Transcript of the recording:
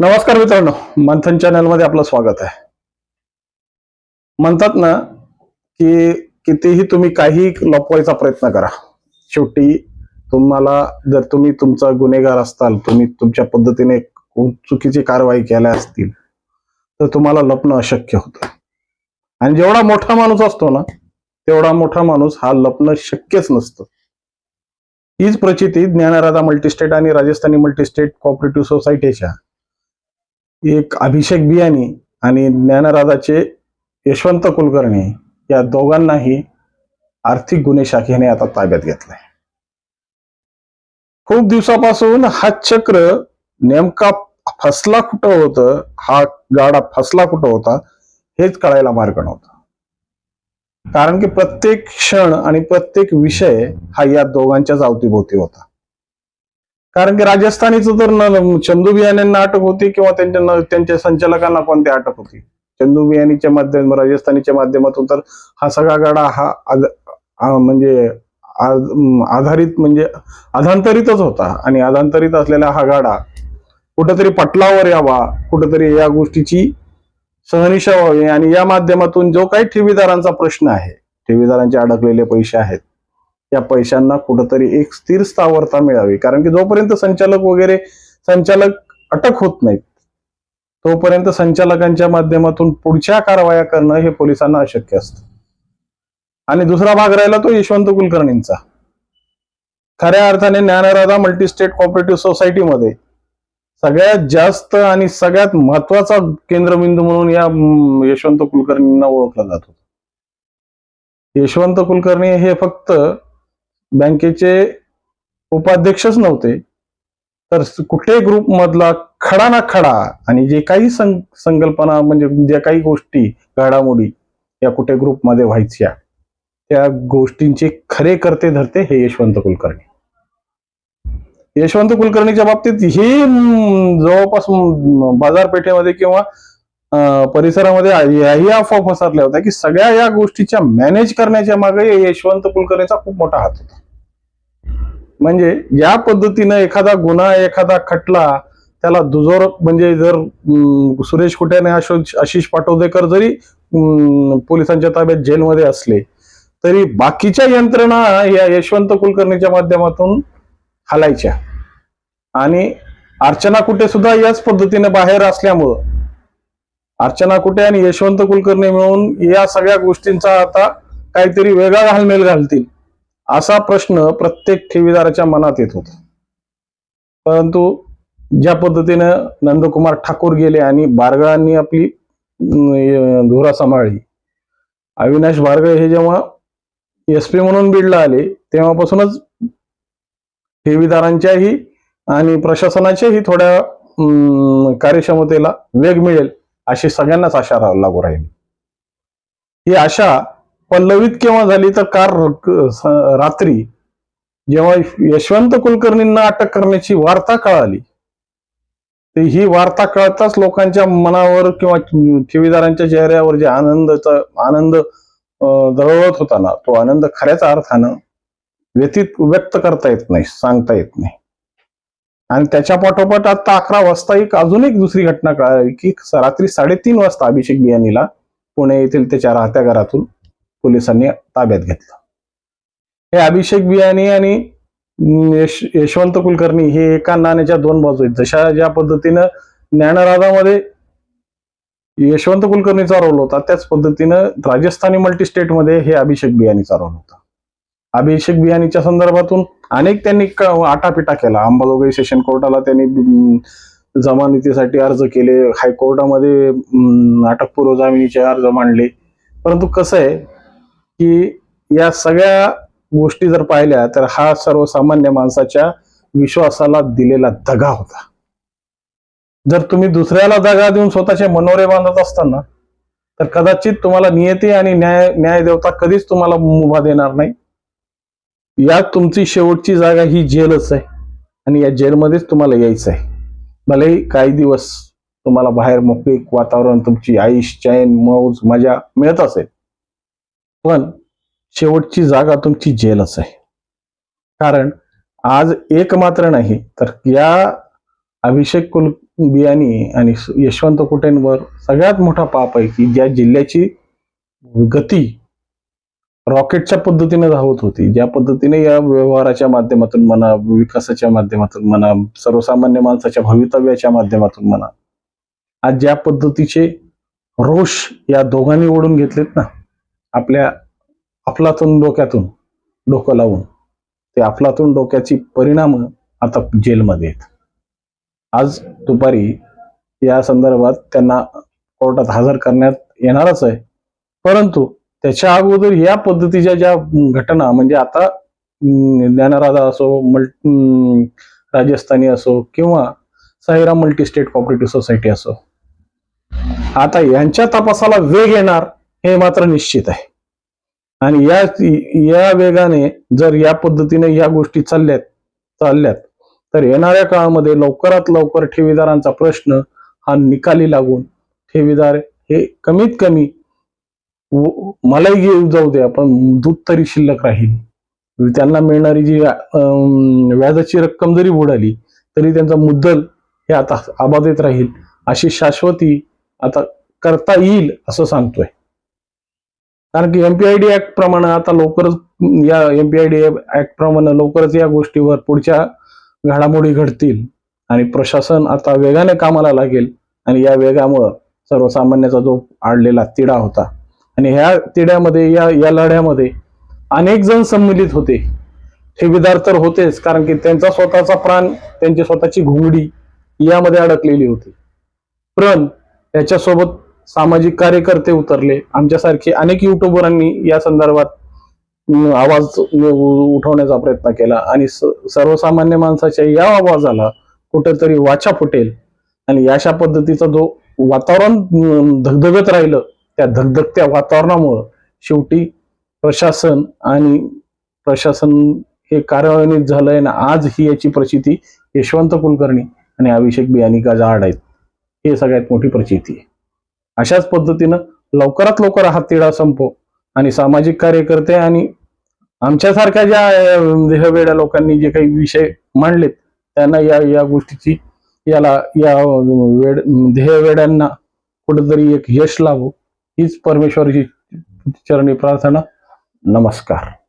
नमस्कार मित्रांनो मंथन चॅनलमध्ये आपलं स्वागत आहे. म्हणतात ना की कितीही तुम्ही काही लपवायचा प्रयत्न करा शेवटी तुम्हाला जर तुम्ही तुमचा गुन्हेगार असताल तुम्ही तुमच्या पद्धतीने चुकीची कारवाई केल्या असतील तर तुम्हाला लपणं अशक्य होतं. आणि जेवढा मोठा माणूस असतो ना तेवढा मोठा माणूस हा लपणं शक्यच नसतं. हीच प्रचिती ज्ञानराधा मल्टीस्टेट आणि राजस्थानी मल्टीस्टेट कॉपरेटिव्ह सोसायटीच्या एक अभिषेक बियाणी आणि ज्ञानराजाचे यशवंत कुलकर्णी या दोघांनाही आर्थिक गुन्हे शाखेने आता ताब्यात घेतलाय. खूप दिवसापासून हा चक्र नेमका फसला कुठं होतं हा गाडा फसला कुठं होता हेच कळायला मार्ग नव्हता. कारण की प्रत्येक क्षण आणि प्रत्येक विषय हा या दोघांच्याच अवतीभोवती होता. कारण की राजस्थानीचं तर न- चंदू बियाण्यांना अटक होती किंवा त्यांच्या त्यांच्या संचालकांना पण ते अटक होती. चंदू बियाणीच्या माध्यम राजस्थानीच्या माध्यमातून तर हा सगळा गाडा हा म्हणजे आधारित म्हणजे अधांतरितच होता. आणि अधांतरित असलेला हा गाडा कुठंतरी पटलावर यावा कुठंतरी या गोष्टीची सहनिशा व्हावी. आणि या माध्यमातून जो काही ठेवीदारांचा प्रश्न आहे ठेवीदारांचे अडकलेले पैसे आहेत या पैशांना कुठंतरी एक स्थिर स्थावरता मिळावी. कारण की जोपर्यंत संचालक वगैरे संचालक अटक होत नाहीत तोपर्यंत संचालकांच्या माध्यमातून पुढच्या कारवाया करणं हे पोलिसांना अशक्य असतं. आणि दुसरा भाग राहिला तो यशवंत कुलकर्णींचा. खऱ्या अर्थाने ज्ञानराधा मल्टीस्टेट कॉपरेटिव्ह सोसायटीमध्ये सगळ्यात जास्त आणि सगळ्यात महत्त्वाचा केंद्रबिंदू म्हणून या यशवंत कुलकर्णींना ओळखला जात होता. यशवंत कुलकर्णी हे फक्त बँकेचे उपाध्यक्षच नव्हते. तर कुठे ग्रुप मधला खडा ना खडा आणि जे काही संकल्पना म्हणजे ज्या काही गोष्टी घडामोडी या कुठे ग्रुपमध्ये व्हायच्या त्या गोष्टींचे खरे करते धरते हे यशवंत कुलकर्णी. यशवंत कुलकर्णीच्या बाबतीत हे जवळपास बाजारपेठेमध्ये किंवा परिसरामध्ये याही अफवा पसरल्या होत्या की सगळ्या या गोष्टीच्या मॅनेज करण्याच्या मागे यशवंत कुलकर्णीचा खूप मोठा हात होता. म्हणजे या पद्धतीनं एखादा गुन्हा एखादा खटला त्याला दुजोर म्हणजे जर अं, सुरेश कुट्याने आशिष पाटोदेकर जरी पोलिसांच्या ताब्यात जेलमध्ये असले तरी बाकीच्या यंत्रणा या यशवंत कुलकर्णीच्या माध्यमातून हलायच्या. आणि अर्चना कुटे सुद्धा याच पद्धतीने बाहेर असल्यामुळं अर्चना कुटे आणि यशवंत कुलकर्णी मिळून या सगळ्या गोष्टींचा आता काहीतरी वेगळा घालमेल घालतील. असा प्रश्न प्रत्येक ठेवीदाराच्या मनात येत होता. परंतु ज्या पद्धतीनं नंदकुमार ठाकूर गेले आणि बारगळांनी आपली धुरा सांभाळली. अविनाश बारगळ हे जेव्हा एस पी म्हणून बीडला आले तेव्हापासूनच ठेवीदारांच्याही आणि प्रशासनाच्याही थोड्या अं, कार्यक्षमतेला वेग मिळेल अशी सगळ्यांनाच आशा लागू राहील. ही आशा पल्लवित केव्हा झाली तर कार रात्री जेव्हा यशवंत कुलकर्णींना अटक करण्याची वार्ता कळाली. तर ही वार्ता कळताच लोकांच्या मनावर किंवा ठेवीदारांच्या चेहऱ्यावर जे आनंदाचा आनंद दळवत होता ना तो आनंद खऱ्याच अर्थानं व्यतीत व्यक्त करता येत नाही सांगता येत नाही. आणि त्याच्या पाठोपाठ आता अकरा वाजता एक अजून एक दुसरी घटना कळाली की रात्री साडेतीन वाजता अभिषेक बियानीला पुणे येथील त्याच्या राहत्या घरातून पोलिसांनी ताब्यात घेतलं. हे अभिषेक बियाणी आणि यश यशवंत कुलकर्णी हे एका नाण्याच्या दोन बाजू आहेत. जशा ज्या पद्धतीनं ज्ञानराधामध्ये यशवंत कुलकर्णीचा रोल होता त्याच पद्धतीनं राजस्थानी मल्टी स्टेटमध्ये हे अभिषेक बियाणीचा रोल होता. अभिषेक बियाणीच्या संदर्भातून अनेक त्यांनी आटापिटा केला. अंबाजोगाई सेशन कोर्टाला त्यांनी जमानतीसाठी अर्ज केले. हायकोर्टामध्ये अटकपूर्व जामिनीचे अर्ज मांडले. परंतु कसं आहे की या सगळ्या गोष्टी जर पाहिल्या तर हा सर्वसामान्य माणसाच्या विश्वासाला दिलेला दगा होता. जर तुम्ही दुसऱ्याला दगा देऊन स्वतःचे मनोरे बांधत असताना तर कदाचित तुम्हाला नियती आणि न्याय न्याय देवता कधीच तुम्हाला मुभा देणार नाही. यात तुमची शेवटची जागा ही जेलच आहे आणि या जेलमध्येच तुम्हाला यायचं आहे भलेही काही दिवस तुम्हाला बाहेर मोकळीक वातावरण तुमची आईश चैन मौज मजा मिळत असेल पण शेवटची जागा तुमची जेलच आहे. कारण आज एक मात्र नाही तर या अभिषेक कुल बियाणी आणि यशवंत कुटेंवर सगळ्यात मोठा पाप आहे की ज्या जिल्ह्याची गती रॉकेटच्या पद्धतीने धावत होती ज्या पद्धतीने या व्यवहाराच्या माध्यमातून म्हणा विकासाच्या माध्यमातून म्हणा सर्वसामान्य माणसाच्या भवितव्याच्या माध्यमातून म्हणा आज ज्या पद्धतीचे रोष या दोघांनी ओढून घेतलेत ना आपल्या अफलातून डोक्यातून डोकं लावून ते अफलातून डोक्याची परिणाम आता जेलमध्ये आहेत. आज दुपारी या संदर्भात त्यांना कोर्टात हजर करण्यात येणारच आहे. परंतु त्याच्या अगोदर या पद्धतीच्या ज्या घटना म्हणजे आता ज्ञानराजा ज्ञानराधा असो मल राजस्थानी असो किंवा Sairam multi state cooperative society असो आता यांच्या तपासाला वेग येणार हे मात्र निश्चित आहे. आणि या या वेगाने जर या पद्धतीने या गोष्टी चालल्यात चालल्यात तर येणाऱ्या काळामध्ये लवकरात लवकर ठेवीदारांचा प्रश्न हा निकाली लागून ठेवीदार हे कमीत कमी मलाही घेऊ जाऊ द्या पण दूध तरी शिल्लक राहील. त्यांना मिळणारी जी अं, व्याजाची रक्कम जरी बुडाली तरी त्यांचा मुद्दल हे आता अबाधित राहील. अशी शाश्वती आता करता येईल असं सांगतोय. कारण की एमपीआयडी ऍक्ट प्रमाणे आता लवकरच या एमपीआयडी ऍक्ट प्रमाणे लवकरच या गोष्टीवर पुढच्या घडामोडी घडतील. आणि प्रशासन आता वेगाने कामाला लागेल आणि या वेगामुळं सर्वसामान्याचा जो आडलेला तिढा होता. आणि ह्या तिढ्यामध्ये या या लढ्यामध्ये अनेक जण संमिलित होते. ठेवीदार तर होतेच कारण की त्यांचा स्वतःचा प्राण त्यांची स्वतःची घुंगडी यामध्ये अडकलेली होती. पण याच्यासोबत सामाजिक कार्यकर्ते उतरले. आमच्यासारखे अनेक युट्यूबरांनी या संदर्भात आवाज उ- उठवण्याचा प्रयत्न केला. आणि स- सर्वसामान्य माणसाच्या या आवाजाला कुठेतरी वाचा फुटेल. आणि अशा पद्धतीचा जो वातावरण धगधगत राहिलं त्या धगधगत्या वातावरणामुळं शेवटी प्रशासन आणि प्रशासन हे कार्यान्वित झालंय ना आज ही याची प्रचिती यशवंत कुलकर्णी आणि अभिषेक बियानिका जाड आहेत. हे सगळ्यात मोठी प्रचिती आहे. अशाच पद्धतीनं लवकरात लवकर हा तिढा संपो आणि सामाजिक कार्यकर्ते आणि आमच्यासारख्या ज्या अं, देहवेड्या लोकांनी जे काही विषय मांडलेत त्यांना या या गोष्टीची याला या वेड देहवेड्यांना कुठेतरी एक यश लावू हीच परमेश्वराची चरणी प्रार्थना. नमस्कार.